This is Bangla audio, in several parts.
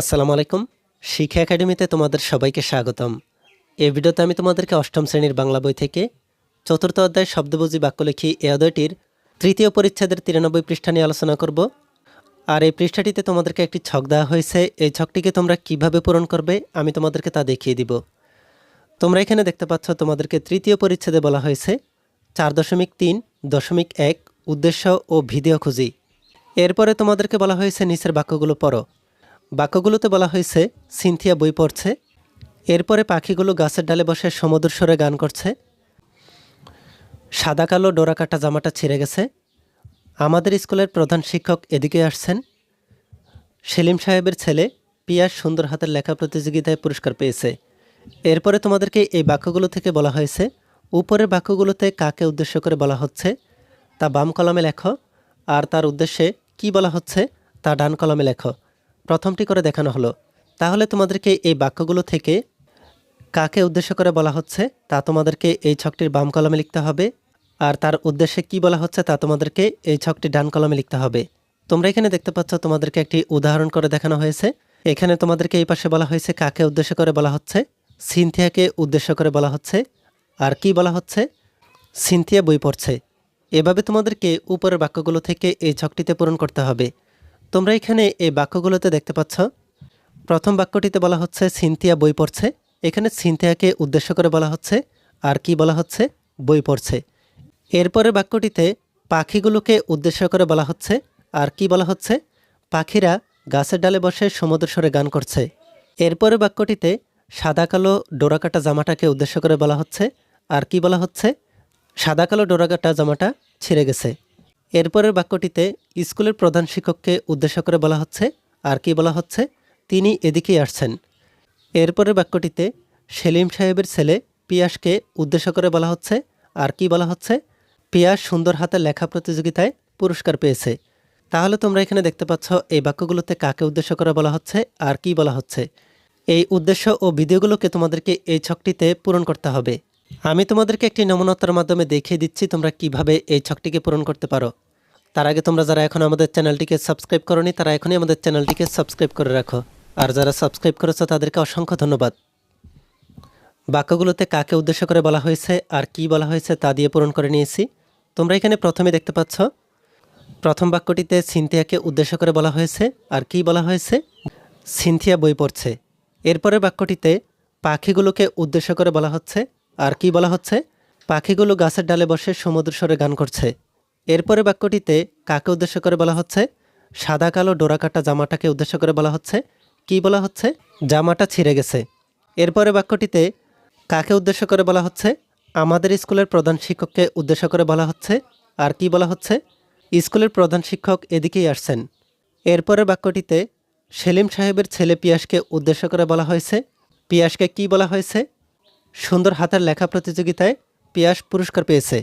আসসালামু আলাইকুম। শিক্ষা একাডেমিতে তোমাদের সবাইকে স্বাগতম। এই ভিডিওতে আমি তোমাদেরকে অষ্টম শ্রেণির বাংলা বই থেকে চতুর্থ অধ্যায় শব্দবুজি বাক্যলেখী এ অধ্যায়টির তৃতীয় পরিচ্ছেদের তিরানব্বই পৃষ্ঠা নিয়ে আলোচনা করব। আর এই পৃষ্ঠাটিতে তোমাদেরকে একটি ছক দেওয়া হয়েছে। এই ছকটিকে তোমরা কীভাবে পূরণ করবে আমি তোমাদেরকে তা দেখিয়ে দিব। তোমরা এখানে দেখতে পাচ্ছ তোমাদেরকে তৃতীয় পরিচ্ছেদে বলা হয়েছে চার দশমিক তিন দশমিক এক উদ্দেশ্য ও ভিডিও খুঁজি। এরপরে তোমাদেরকে বলা হয়েছে নিচের বাক্যগুলো পড়ো। বাক্যগুলোতে বলা হয়েছে, সিনথিয়া বই পড়ছে। এরপরে পাখিগুলো গাছের ডালে বসে সমুদ্র স্বরে গান করছে। সাদা কালো ডোরাকাটা জামাটা ছিঁড়ে গেছে। আমাদের স্কুলের প্রধান শিক্ষক এদিকে আসছেন। সেলিম সাহেবের ছেলে পিয়াস সুন্দর হাতের লেখা প্রতিযোগিতায় পুরস্কার পেয়েছে। এরপরে তোমাদেরকে এই বাক্যগুলো থেকে বলা হয়েছে, উপরের বাক্যগুলোতে কাকে উদ্দেশ্য করে বলা হচ্ছে, তা বাম কলমে লেখো, আর তার উদ্দেশ্যে কি বলা হচ্ছে, তা ডান কলমে লেখো। প্রথমটি করে দেখানো হলো। তাহলে তোমাদেরকে এই বাক্যগুলো থেকে কাকে উদ্দেশ্য করে বলা হচ্ছে, তা তোমাদেরকে এই ছকটির বাম কলমে লিখতে হবে। আর তার উদ্দেশ্যে কি বলা হচ্ছে, তা তোমাদেরকে এই ছকটি ডান কলমে লিখতে হবে। তোমরা এখানে দেখতে পাচ্ছ, তোমাদেরকে একটি উদাহরণ করে দেখানো হয়েছে। এখানে তোমাদেরকে এই পাশে বলা হয়েছে কাকে উদ্দেশ্য করে বলা হচ্ছে, সিনথিয়াকে উদ্দেশ্য করে বলা হচ্ছে। আর কি বলা হচ্ছে, সিনথিয়া বই পড়ছে। এভাবে তোমাদেরকে উপরের বাক্যগুলো থেকে এই ছকটিতে পূরণ করতে হবে। তোমরা এখানে এই বাক্যগুলোতে দেখতে পাচ্ছ। প্রথম বাক্যটিতে বলা হচ্ছে, সিনথিয়া বই পড়ছে। এখানে সিনথিয়াকে উদ্দেশ্য করে বলা হচ্ছে, আর কি বলা হচ্ছে? বই পড়ছে। এরপরের বাক্যটিতে পাখিগুলোকে উদ্দেশ্য করে বলা হচ্ছে, আর কি বলা হচ্ছে? পাখিরা গাছের ডালে বসে সমুদ্র স্বরে গান করছে। এরপরে বাক্যটিতে সাদা কালো ডোরাকাটা জামাটাকে উদ্দেশ্য করে বলা হচ্ছে, আর কি বলা হচ্ছে? সাদা কালো ডোরাকাটা জামাটা ছিঁড়ে গেছে। এরপরের বাক্যটিতে স্কুলের প্রধান শিক্ষককে উদ্দেশ্য করে বলা হচ্ছে, আর কি বলা হচ্ছে, তিনি এদিকেই আসছেন। এরপরের বাক্যটিতে সেলিম সাহেবের ছেলে পিয়াসকে উদ্দেশ্য করে বলা হচ্ছে, আর কি বলা হচ্ছে, পিয়াস সুন্দর হাতে লেখা প্রতিযোগিতায় পুরস্কার পেয়েছে। তাহলে তোমরা এখানে দেখতে পাচ্ছ এই বাক্যগুলোতে কাকে উদ্দেশ্য করে বলা হচ্ছে, আর কি বলা হচ্ছে। এই উদ্দেশ্য ও ভিডিওগুলোকে তোমাদেরকে এই ছকটিতে পূরণ করতে হবে। আমি তোমাদেরকে একটি নমুনতার মাধ্যমে দেখিয়ে দিচ্ছি তোমরা কীভাবে এই ছকটিকে পূরণ করতে পারো। তার আগে তোমরা যারা এখন আমাদের চ্যানেলটিকে সাবস্ক্রাইব করনি, তারা এখনই আমাদের চ্যানেলটিকে সাবস্ক্রাইব করে রাখো। আর যারা সাবস্ক্রাইব করেছ, তাদেরকে অসংখ্য ধন্যবাদ। বাক্যগুলোতে কাকে উদ্দেশ্য করে বলা হয়েছে আর কি বলা হয়েছে তা দিয়ে পূরণ করে নিয়েছি। তোমরা এখানে প্রথমে দেখতে পাচ্ছ, প্রথম বাক্যটিতে সিনথিয়াকে উদ্দেশ্য করে বলা হয়েছে আর কি বলা হয়েছে? সিনথিয়া বই পড়ছে। এরপরের বাক্যটিতে পাখিগুলোকে উদ্দেশ্য করে বলা হচ্ছে আর কি বলা হচ্ছে? পাখিগুলো গাছের ডালে বসে সমুদ্র স্বরে গান করছে। এরপরে বাক্যটিতে কাকে উদ্দেশ্য করে বলা হচ্ছে? সাদা, কালো ডোরাকাটা জামাটাকে উদ্দেশ্য করে বলা হচ্ছে। কি বলা হচ্ছে? জামাটা ছিঁড়ে গেছে। এরপরে বাক্যটিতে কাকে উদ্দেশ্য করে বলা হচ্ছে? আমাদের স্কুলের প্রধান শিক্ষককে উদ্দেশ্য করে বলা হচ্ছে। আর কি বলা হচ্ছে? স্কুলের প্রধান শিক্ষক এদিকেই আসছেন। এরপরের বাক্যটিতে সেলিম সাহেবের ছেলে পিয়াসকে উদ্দেশ্য করে বলা হয়েছে। পিয়াসকে কি বলা হয়েছে? সুন্দর হাতের লেখা প্রতিযোগিতায় পিয়াস পুরস্কার পেয়েছে।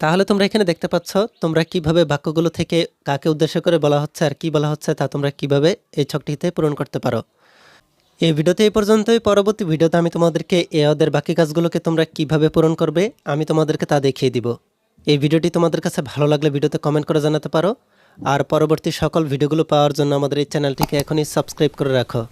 তাহলে তোমরা এখানে দেখতে পাচ্ছ, তোমরা কীভাবে বাক্যগুলো থেকে কাকে উদ্দেশ্য করে বলা হচ্ছে আর কি বলা হচ্ছে তা তোমরা কীভাবে এই ছকটিতে পূরণ করতে পারো। এই ভিডিওতে এই পর্যন্তই। পরবর্তী ভিডিওতে আমি তোমাদেরকে এ ওদের বাকি কাজগুলোকে তোমরা কীভাবে পূরণ করবে, আমি তোমাদেরকে তা দেখিয়ে দিব। এই ভিডিওটি তোমাদের কাছে ভালো লাগলে ভিডিওতে কমেন্ট করে জানাতে পারো। আর পরবর্তী সকল ভিডিওগুলো পাওয়ার জন্য আমাদের এই চ্যানেলটিকে এখনই সাবস্ক্রাইব করে রাখো।